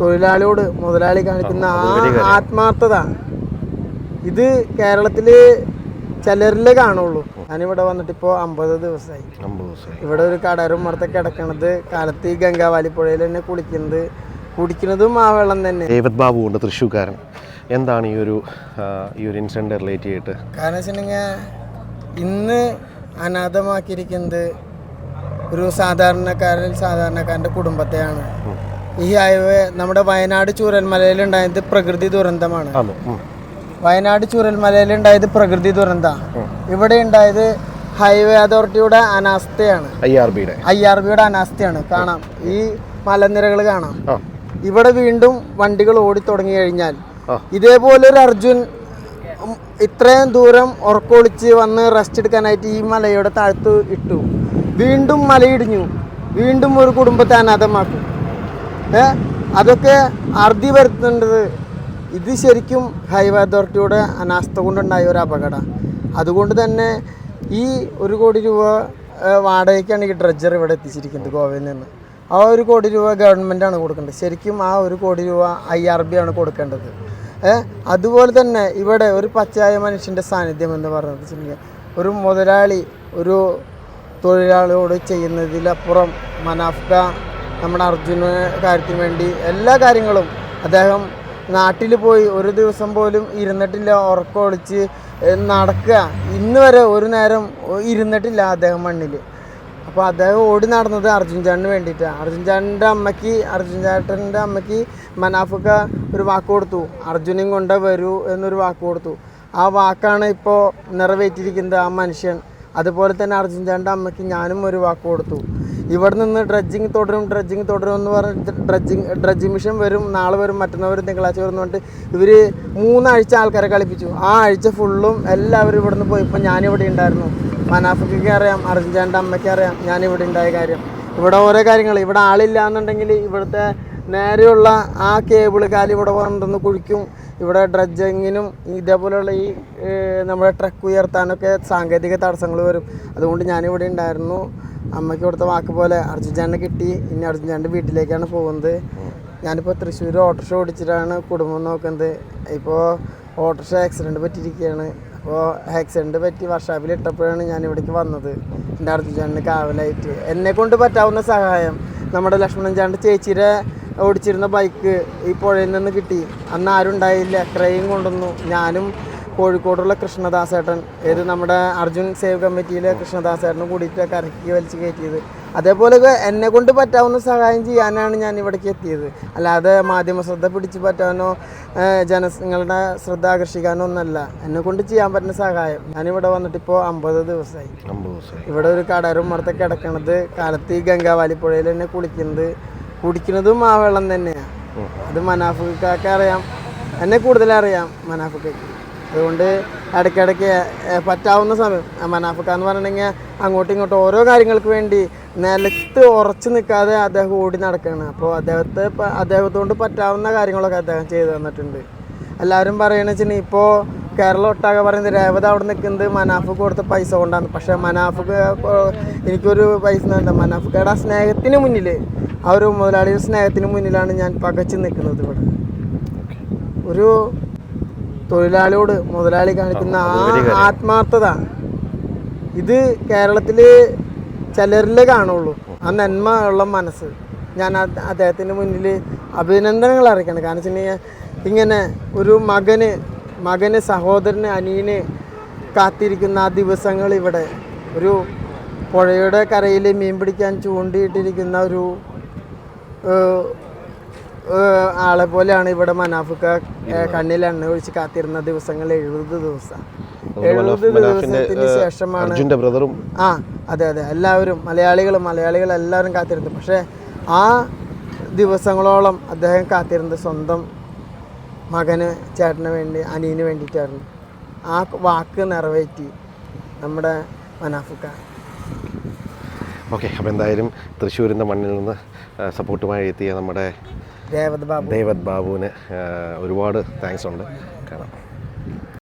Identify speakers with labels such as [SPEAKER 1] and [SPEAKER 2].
[SPEAKER 1] തൊഴിലാളിയോട് മുതലാളി കാണിക്കുന്ന
[SPEAKER 2] ആ.
[SPEAKER 1] ആത്മാർത്ഥത. ഇത് കേരളത്തിൽ ചിലരിലേ കാണുള്ളൂ. ഞാനിവിടെ വന്നിട്ട് ഇപ്പോ അമ്പത് ദിവസമായി ഇവിടെ ഒരു കടരും മറത്തെ കിടക്കണത് കാലത്ത് ഈ ഗംഗാവാലി പുഴയിൽ തന്നെ കുളിക്കുന്നത്. കുടിക്കുന്നതും ആ വെള്ളം തന്നെ.
[SPEAKER 2] ദേവത് ബാബു ഉണ്ട് തൃശ്ശൂർക്കാരൻ. എന്താണ് ഈ ഒരു ഈ ഒരു ഇൻസിഡന്റ് റിലേറ്റ് ചെയ്തിട്ട്?
[SPEAKER 1] കാരണം വെച്ചിട്ടുണ്ടെങ്കിൽ ഇന്ന് അനാഥമാക്കിയിരിക്കുന്നത് ഒരു സാധാരണക്കാരൻ സാധാരണക്കാരന്റെ കുടുംബത്തെയാണ്. ഈ ഹൈവേ നമ്മുടെ വയനാട് ചൂരൽമലയിൽ ഉണ്ടായത് പ്രകൃതി ദുരന്തമാണ്. വയനാട് ചൂരൽമലയിൽ ഉണ്ടായത് പ്രകൃതി ദുരന്ത. ഇവിടെ ഉണ്ടായത് ഹൈവേ അതോറിറ്റിയുടെ അനാസ്ഥയാണ്.
[SPEAKER 2] ഐ ആർ ബിയുടെ.
[SPEAKER 1] ഐ ആർ ബിയുടെ അനാസ്ഥയാണ്. കാണാം. ഈ മലനിരകൾ കാണാം. ഇവിടെ വീണ്ടും വണ്ടികൾ ഓടി തുടങ്ങി കഴിഞ്ഞാൽ ഇതേപോലെ ഒരു അർജുൻ ഇത്രയും ദൂരം ഉറക്കൊളിച്ച് വന്ന് റെസ്റ്റ് എടുക്കാനായിട്ട് ഈ മലയുടെ താഴ്ത്ത് ഇട്ടു. വീണ്ടും മലയിടിഞ്ഞു. വീണ്ടും ഒരു കുടുംബത്തെ അനാഥമാക്കും. അതൊക്കെ അറുതി വരുത്തേണ്ടത് ഇത് ശരിക്കും ഹൈവേ അതോറിറ്റിയുടെ അനാസ്ഥ കൊണ്ടുണ്ടായ ഒരു അപകടം. അതുകൊണ്ട് തന്നെ ഈ ഒരു കോടി രൂപ വാടകയ്ക്കാണ് ഈ ഡ്രഡ്ജർ ഇവിടെ എത്തിച്ചിരിക്കുന്നത് ഗോവയിൽ നിന്ന്. ആ ഒരു കോടി രൂപ ഗവൺമെന്റാണ് കൊടുക്കേണ്ടത്. ശരിക്കും ആ ഒരു കോടി രൂപ ഐ ആർ ബി ആണ് കൊടുക്കേണ്ടത്. അതുപോലെ തന്നെ ഇവിടെ ഒരു പച്ചയായ മനുഷ്യന്റെ സാന്നിധ്യം എന്ന് പറയുന്നത് ഒരു മുതലാളി ഒരു തൊഴിലാളിയോട് ചെയ്യുന്നതിലപ്പുറം മനാഫ്ക നമ്മുടെ അർജുന കാര്യത്തിന് വേണ്ടി എല്ലാ കാര്യങ്ങളും. അദ്ദേഹം നാട്ടിൽ പോയി ഒരു ദിവസം പോലും ഇരുന്നിട്ടില്ല ഉറക്കമൊളിച്ച് നടക്കുക. ഇന്ന് വരെ ഒരു നേരം ഇരുന്നിട്ടില്ല അദ്ദേഹം മണ്ണിൽ. അപ്പോൾ അദ്ദേഹം ഓടി നടന്നത് അർജുൻ ചാണ്ടിന് വേണ്ടിയിട്ടാണ് അർജുൻ ചാണ്ടിന്റെ അമ്മയ്ക്ക് അർജുൻ ചാട്ടന്റെ അമ്മയ്ക്ക് മനാഫുക്ക ഒരു വാക്ക് കൊടുത്തു. അർജുനും കൊണ്ട് വരൂ എന്നൊരു വാക്ക് കൊടുത്തു. ആ വാക്കാണ് ഇപ്പോൾ നിറവേറ്റിയിരിക്കുന്നത് ആ മനുഷ്യൻ. അതുപോലെ തന്നെ അർജുൻ ചാണ്ടിന്റെ അമ്മയ്ക്ക് ഞാനും ഒരു വാക്ക് കൊടുത്തു. ഇവിടെ നിന്ന് ഡ്രഡ്ജിങ് തുടരും ഡ്രഡ്ജിങ് തുടരും എന്ന് പറഞ്ഞ് ഡ്രഡ്ജിങ് ഡ്രഡ്ജിങ് മിഷൻ വരും നാളെ വരും മറ്റന്നാൾ തിങ്കളാഴ്ച വരും എന്ന് പറഞ്ഞിട്ട് ഇവർ മൂന്നാഴ്ച ആൾക്കാരെ കളിപ്പിച്ചു. ആ ആഴ്ച ഫുള്ളും എല്ലാവരും ഇവിടെ നിന്ന് പോയി ഇപ്പം ഞാനിവിടെ ഉണ്ടായിരുന്നു. മനാഫിക്ക് അറിയാം അർജന്റാന്റെ അമ്മയ്ക്ക് അറിയാം ഞാനിവിടെ ഉണ്ടായ കാര്യം. ഇവിടെ ഓരോ കാര്യങ്ങൾ ഇവിടെ ആളില്ല എന്നുണ്ടെങ്കിൽ ഇവിടുത്തെ നേരെയുള്ള ആ കേബിൾ കാലി ഇവിടെ കൊണ്ടുവന്ന് കുഴിക്കും. ഇവിടെ ഡ്രഡ്ജിങ്ങിനും ഇതേപോലെയുള്ള ഈ നമ്മുടെ ട്രക്ക് ഉയർത്താനൊക്കെ സാങ്കേതിക തടസ്സങ്ങൾ വരും. അതുകൊണ്ട് ഞാനിവിടെ ഉണ്ടായിരുന്നു. അമ്മയ്ക്ക് കൊടുത്ത വാക്ക് പോലെ അർജുൻ കിട്ടി. ഇനി അർജുൻ ചാന്റെ വീട്ടിലേക്കാണ് പോകുന്നത്. ഞാനിപ്പോൾ തൃശ്ശൂർ ഓട്ടോറിക്ഷ ഓടിച്ചിട്ടാണ് കുടുംബം നോക്കുന്നത്. ഇപ്പോൾ ഓട്ടോറിക്ഷ ആക്സിഡന്റ് പറ്റിയിരിക്കുകയാണ്. അപ്പോൾ ആക്സിഡന്റ് പറ്റി വർഷാപ്പിൽ ഇട്ടപ്പോഴാണ് ഞാൻ ഇവിടേക്ക് വന്നത്. എന്റെ അർജുൻ ചാണ്ടിന് കാവലായിട്ട്. എന്നെ കൊണ്ട് പറ്റാവുന്ന സഹായം. നമ്മുടെ ലക്ഷ്മണൻ ചാണ്ട് ചേച്ചിയുടെ ഓടിച്ചിരുന്ന ബൈക്ക് ഈ പുഴയിൽ നിന്ന് കിട്ടി. അന്ന് ആരും ഉണ്ടായില്ല. ക്രെയിൻ കൊണ്ടുവന്നു. ഞാനും കോഴിക്കോടുള്ള കൃഷ്ണദാസേട്ടൻ ഏത് നമ്മുടെ അർജുൻ സേവ് കമ്മിറ്റിയിലെ കൃഷ്ണദാസേട്ടനും കൂടിയിട്ട് കരക്കി വലിച്ച് കയറ്റിയത്. അതേപോലെ എന്നെ കൊണ്ട് പറ്റാവുന്ന സഹായം ചെയ്യാനാണ് ഞാൻ ഇവിടേക്ക് എത്തിയത്. അല്ലാതെ മാധ്യമ ശ്രദ്ധ പിടിച്ച് പറ്റാനോ ജനങ്ങളുടെ ശ്രദ്ധ ആകർഷിക്കാനോ ഒന്നല്ല. എന്നെ കൊണ്ട് ചെയ്യാൻ പറ്റുന്ന സഹായം. ഞാനിവിടെ വന്നിട്ട് ഇപ്പോൾ അമ്പത് ദിവസമായി ഇവിടെ ഒരു കടരും മറത്തെ കിടക്കണത് കാലത്ത് ഈ ഗംഗാവാലി പുഴയിൽ തന്നെ കുളിക്കുന്നത് കുടിക്കുന്നതും ആ വെള്ളം തന്നെയാണ് അത് മനാഫിക്കാർക്ക് അറിയാം. എന്നെ കൂടുതലറിയാം മനാഫിക്കയ്ക്ക്. അതുകൊണ്ട് ഇടയ്ക്കിടയ്ക്ക് പറ്റാവുന്ന സമയം മനാഫക്ക എന്ന് പറഞ്ഞിട്ടുണ്ടെങ്കിൽ അങ്ങോട്ടും ഇങ്ങോട്ടും ഓരോ കാര്യങ്ങൾക്ക് വേണ്ടി നിലത്ത് ഉറച്ചു നിൽക്കാതെ അദ്ദേഹം ഓടി നടക്കുകയാണ്. അപ്പോൾ അദ്ദേഹത്തെ അദ്ദേഹത്തോണ്ട് പറ്റാവുന്ന കാര്യങ്ങളൊക്കെ അദ്ദേഹം ചെയ്തു തന്നിട്ടുണ്ട്. എല്ലാവരും പറയുന്നത് വെച്ചിട്ടുണ്ടെങ്കിൽ ഇപ്പോൾ കേരളം ഒട്ടാകെ പറയുന്നത് രേവത അവിടെ നിൽക്കുന്നത് മനാഫക്ക് കൊടുത്ത പൈസ കൊണ്ടാണ്. പക്ഷേ മനാഫക്ക് എനിക്കൊരു പൈസ എന്താ മനാഫക്കയുടെ ആ സ്നേഹത്തിന് മുന്നിൽ ആ ഒരു മുതലാളിയുടെ സ്നേഹത്തിന് മുന്നിലാണ് ഞാൻ പകച്ചു നിൽക്കുന്നത് ഇവിടെ. ഒരു തൊഴിലാളിയോട് മുതലാളി കാണിക്കുന്ന
[SPEAKER 2] ആ,
[SPEAKER 1] ആത്മാർത്ഥത. ഇത് കേരളത്തിൽ ചിലരിലേ കാണുള്ളൂ. ആ നന്മ ഉള്ള മനസ്സ്. ഞാൻ അദ്ദേഹത്തിന് അദ്ദേഹത്തിന്റെ മുന്നിൽ അഭിനന്ദനങ്ങൾ അറിയിക്കണം കാരണം വെച്ചിട്ടുണ്ടെങ്കിൽ ഇങ്ങനെ ഒരു മകന് മകന് സഹോദരന് അനിയന് കാത്തിരിക്കുന്ന ആ ദിവസങ്ങൾ ഇവിടെ ഒരു പുഴയുടെ കരയിൽ മീൻ പിടിക്കാൻ ചൂണ്ടിയിട്ടിരിക്കുന്ന ഒരു ആളെ പോലെയാണ് ഇവിടെ മനാഫുക്ക കണ്ണിൽ എണ്ണ ഒഴിച്ച് കാത്തിരുന്ന ദിവസങ്ങൾ എഴുപത് ദിവസം. എഴുപത് ദിവസത്തിന് ശേഷമാണ്
[SPEAKER 2] ബ്രദറും
[SPEAKER 1] ആ അതെ അതെ എല്ലാവരും മലയാളികൾ മലയാളികൾ എല്ലാവരും കാത്തിരുന്നു പക്ഷേ ആ ദിവസങ്ങളോളം അദ്ദേഹം കാത്തിരുന്നത് സ്വന്തം മകന് ചേട്ടന് വേണ്ടി അനിയന് വേണ്ടിയിട്ടായിരുന്നു. ആ വാക്ക് നിറവേറ്റി നമ്മുടെ മനാഫുക്ക.
[SPEAKER 2] ഓക്കെ അപ്പോൾ എന്തായാലും തൃശ്ശൂരിന്റെ മണ്ണിൽ നിന്ന് സപ്പോർട്ടുമായി എത്തിയ നമ്മുടെ
[SPEAKER 1] രേവത് ബാബു.
[SPEAKER 2] ദേവത് ബാബുവിന് ഒരുപാട് താങ്ക്സ് ഉണ്ട്. കാണാം